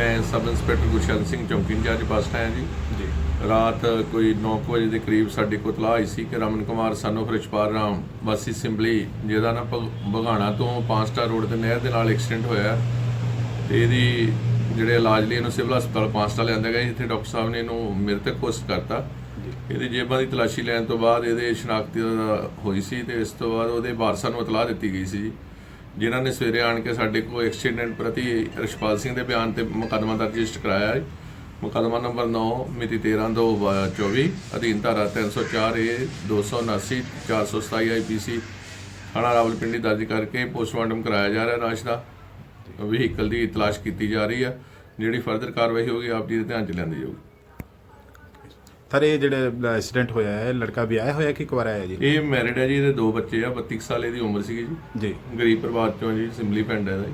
Sub inspector Gursharan Singh ਚੌਂਕੀ incharge ਬੱਸ ਆਇਆ ਜੀ। ਜੀ। ਰਾਤ ਕੋਈ 9 ਵਜੇ ਦੇ ਕਰੀਬ ਸਾਡੇ ਕੋਲ ਤਲਾਹ ਆਈ ਸੀ ਕਿ ਰਮਨ ਕੁਮਾਰ ਸਾਨੂੰ ਰਿਸ਼ਪਾਲ ਰਾਮ ਵਾਸੀ ਸਿੰਬਲੀ ਜਿਹਦਾ ਨਾ ਬਗਾਣਾ ਤੋਂ ਪੰਜ ਸਟਾਰ ਰੋਡ ਤੇ ਨਹਿਰ ਦੇ ਨਾਲ ਐਕਸੀਡੈਂਟ ਹੋਇਆ ਤੇ ਇਹਦੀ ਜਿਹੜੇ ਇਲਾਜ ਲਈ ਇਹਨੂੰ ਸਿਵਲ ਹਸਪਤਾਲ ਪੰਜ ਸਟਾਰ ਲਿਆਂਦਾ ਗਿਆ ਇੱਥੇ ਡਾਕਟਰ ਸਾਹਿਬ ਨੇ ਇਹਨੂੰ ਮ੍ਰਿਤਕ ਘੋਸ਼ਿਤ ਕਰਤਾ। ਇਹਦੀ ਜੇਬਾਂ ਦੀ ਤਲਾਸ਼ੀ ਲੈਣ ਤੋਂ ਬਾਅਦ ਇਹਦੇ ਸ਼ਨਾਖਤੀ ਹੋਈ ਸੀ ਤੇ ਇਸ ਤੋਂ ਬਾਅਦ ਉਹਦੇ ਵਾਰਸਾਂ ਨੂੰ ਇਤਲਾਹ ਦਿੱਤੀ ਗਈ ਸੀ ਜਿਨ੍ਹਾਂ ਨੇ ਸਵੇਰੇ ਆਣ ਕੇ ਸਾਡੇ ਕੋਲ ਐਕਸੀਡੈਂਟ ਪ੍ਰਤੀ ਰਿਸ਼ਪਾਲ ਸਿੰਘ ਦੇ ਬਿਆਨ ਤੇ ਮੁਕੱਦਮਾ ਦਰਜ ਰਜਿਸਟਰ ਕਰਾਇਆ ਹੈ। ਮੁਕੱਦਮਾ ਨੰਬਰ 9 ਮਿਤੀ 13/2/24 ਅਧੀਨ ਧਾਰਾ 304 ਏ 279 427 ਆਈਪੀਸੀ ਥਾਣਾ ਰਾਵਲਪਿੰਡੀ ਦਰਜ ਕਰਕੇ ਪੋਸਟਮਾਰਟਮ ਕਰਾਇਆ ਜਾ ਰਿਹਾ ਲਾਸ਼ ਦਾ। ਵਹੀਕਲ ਦੀ ਤਲਾਸ਼ ਕੀਤੀ ਜਾ ਰਹੀ ਹੈ। ਜਿਹੜੀ ਫਰਦਰ ਕਾਰਵਾਈ ਹੋਗੀ ਆਪ ਜੀ ਦੇ ਧਿਆਨ ਚ ਲਿਆਂਦੀ ਜਾਊਗੀ। ਸਰ ਇਹ ਜਿਹੜੇ ਐਕਸੀਡੈਂਟ ਹੋਇਆ ਹੈ ਲੜਕਾ ਵਿਆਹਿਆ ਹੋਇਆ ਕਿ ਕੁਵਾਰਾ ਹੈ ਜੀ? ਇਹ ਮੈਰਿਡ ਹੈ ਜੀ ਇਹਦੇ ਦੋ ਬੱਚੇ ਆ 32 ਕੁ ਸਾਲ ਇਹਦੀ ਉਮਰ ਸੀਗੀ ਜੀ। ਜੀ। ਗਰੀਬ ਪਰਿਵਾਰ ਚੋਂ ਜੀ ਸਿੰਬਲੀ ਪਿੰਡ ਹੈ ਇਹਦਾ ਜੀ।